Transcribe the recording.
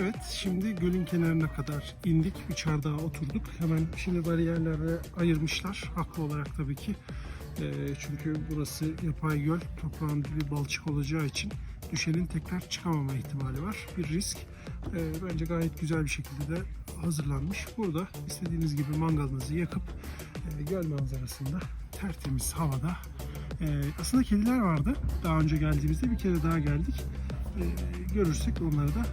Evet, şimdi gölün kenarına kadar indik. Bir çardağa oturduk. Hemen şimdi bariyerlere ayırmışlar. Haklı olarak tabii ki. Ee, çünkü burası yapay göl. Toprağın dibi balçık olacağı için düşenin tekrar çıkamama ihtimali var. Bir risk. Ee, bence gayet güzel bir şekilde de hazırlanmış. Burada istediğiniz gibi mangalınızı yakıp e, göl manzarasında tertemiz havada. E, aslında kediler vardı. Daha önce geldiğimizde bir kere daha geldik. E, görürsek onları da